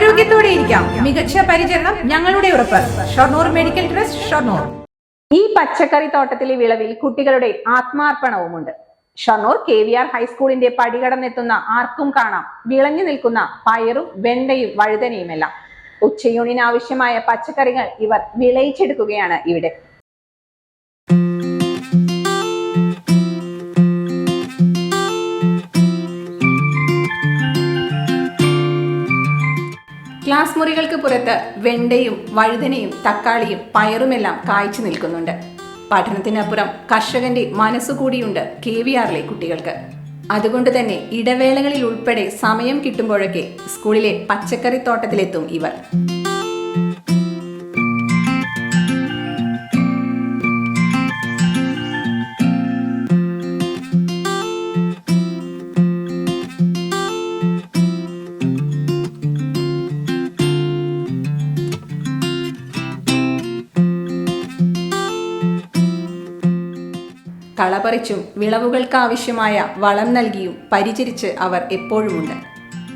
ആരോഗ്യത്തോടെ ഇരിക്കാം. മികച്ച പരിചരണം ഞങ്ങളുടെ ഉറപ്പ്. Shoranur medical trust Shoranur. ഈ പച്ചക്കറി തോട്ടത്തിലെ വിളവിൽ കുട്ടികളുടെ ആത്മാർപ്പണവുമുണ്ട്. ഷൊർണൂർ കെ വി ആർ ഹൈസ്കൂളിന്റെ പടികടന്നെത്തുന്ന ആർക്കും കാണാം. വിളഞ്ഞു നിൽക്കുന്ന പയറും വെണ്ടയും വഴുതനയുമെല്ലാം. ഉച്ചയൂണിന് ആവശ്യമായ പച്ചക്കറികൾ ഇവർ വിളയിച്ചെടുക്കുകയാണ് ഇവിടെ. ക്ലാസ് മുറികൾക്ക് പുറത്ത് വെണ്ടയും വഴുതനയും തക്കാളിയും പയറുമെല്ലാം കായ്ച്ചു നിൽക്കുന്നുണ്ട്. പഠനത്തിനപ്പുറം കർഷകന്റെ മനസ്സുകൂടിയുണ്ട് കെ വി ആറിലെ കുട്ടികൾക്ക്. അതുകൊണ്ട് തന്നെ ഇടവേളകളിൽ ഉൾപ്പെടെ സമയം കിട്ടുമ്പോഴൊക്കെ സ്കൂളിലെ പച്ചക്കറി തോട്ടത്തിലെത്തും ഇവർ. കളപറിച്ചും വിളവുകൾക്ക് ആവശ്യമായ വളം നൽകിയും പരിചരിച്ച് അവർ എപ്പോഴുമുണ്ട്.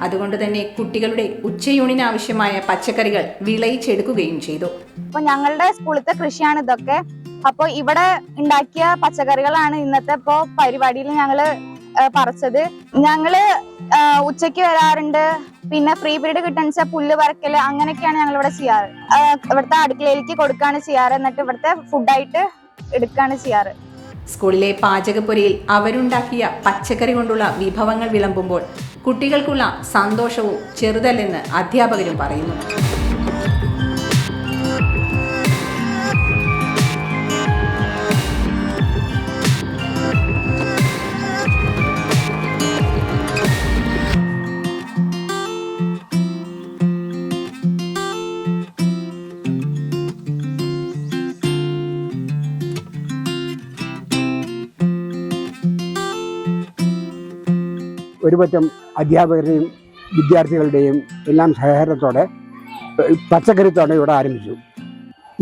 അതുകൊണ്ട് തന്നെ കുട്ടികളുടെ ഉച്ചയൂണിന് ആവശ്യമായ പച്ചക്കറികൾ വിളയിച്ചെടുക്കുകയും ചെയ്തു. അപ്പൊ ഞങ്ങളുടെ സ്കൂളിലത്തെ കൃഷിയാണ് ഇതൊക്കെ. അപ്പൊ ഇവിടെ ഉണ്ടാക്കിയ പച്ചക്കറികളാണ് ഇന്നത്തെ ഇപ്പോ പരിപാടിയിൽ ഞങ്ങൾ പറിച്ചത്. ഞങ്ങൾ ഉച്ചയ്ക്ക് വരാറുണ്ട്. പിന്നെ ഫ്രീ പീരീഡ് കിട്ടുന്ന പുല്ല് പറക്കൽ അങ്ങനെയൊക്കെയാണ് ഞങ്ങൾ ഇവിടെ ചെയ്യാറ് ഇവിടുത്തെ അടുക്കളയിലേക്ക് കൊടുക്കുകയാണ് ചെയ്യാറ്. എന്നിട്ട് ഇവിടുത്തെ ഫുഡായിട്ട് എടുക്കുകയാണ് ചെയ്യാറ്. സ്കൂളിലെ പാചകപ്പുരയിൽ അവരുണ്ടാക്കിയ പച്ചക്കറി കൊണ്ടുള്ള വിഭവങ്ങൾ വിളമ്പുമ്പോൾ കുട്ടികൾക്കുള്ള സന്തോഷവും ചെറുതല്ലെന്ന് അധ്യാപകരും പറയുന്നു. ഒരുപറ്റം അധ്യാപകരുടെയും വിദ്യാർത്ഥികളുടെയും എല്ലാം സഹകരണത്തോടെ പച്ചക്കറിത്തോടെ ഇവിടെ ആരംഭിച്ചു.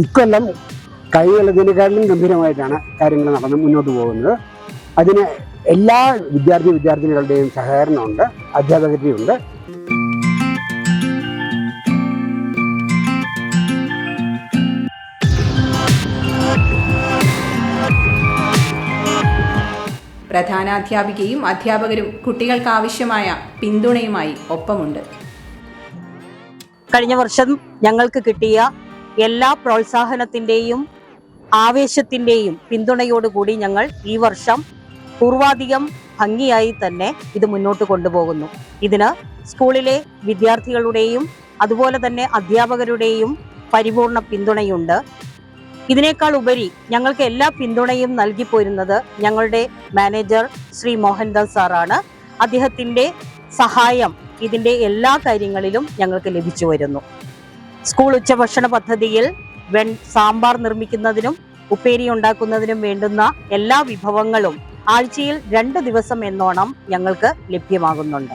ഇക്കൊല്ലം കൈകളതിനേക്കാളും ഗംഭീരമായിട്ടാണ് കാര്യങ്ങൾ നടന്ന് മുന്നോട്ട് പോകുന്നത്. അതിന് എല്ലാ വിദ്യാർത്ഥി വിദ്യാർത്ഥിനികളുടെയും സഹകരണമുണ്ട് അധ്യാപകരുടെയുണ്ട് പ്രധാനാധ്യാപികയും അധ്യാപകരും കുട്ടികൾക്ക് ആവശ്യമായ പിന്തുണയുമായി ഒപ്പമുണ്ട്. കഴിഞ്ഞ വർഷം ഞങ്ങൾക്ക് കിട്ടിയ എല്ലാ പ്രോത്സാഹനത്തിന്റെയും ആവേശത്തിന്റെയും പിന്തുണയോടുകൂടി ഞങ്ങൾ ഈ വർഷം പൂർവാധികം ഭംഗിയായി തന്നെ ഇത് മുന്നോട്ട് കൊണ്ടുപോകുന്നു. ഇതിന് സ്കൂളിലെ വിദ്യാർത്ഥികളുടെയും അതുപോലെ തന്നെ അധ്യാപകരുടെയും പരിപൂർണ പിന്തുണയുണ്ട്. ഇതിനേക്കാൾ ഉപരി ഞങ്ങൾക്ക് എല്ലാ പിന്തുണയും നൽകി പോരുന്നത് ഞങ്ങളുടെ മാനേജർ ശ്രീ മോഹൻദാസ് സാറാണ്. അദ്ദേഹത്തിന്റെ സഹായം ഇതിന്റെ എല്ലാ കാര്യങ്ങളിലും ഞങ്ങൾക്ക് ലഭിച്ചു വരുന്നു. സ്കൂൾ ഉച്ചഭക്ഷണ പദ്ധതിയിൽ വെൺ സാമ്പാർ നിർമ്മിക്കുന്നതിനും ഉപ്പേരി ഉണ്ടാക്കുന്നതിനും വേണ്ടുന്ന എല്ലാ വിഭവങ്ങളും ആഴ്ചയിൽ രണ്ട് ദിവസം എന്നോണം ഞങ്ങൾക്ക് ലഭ്യമാകുന്നുണ്ട്.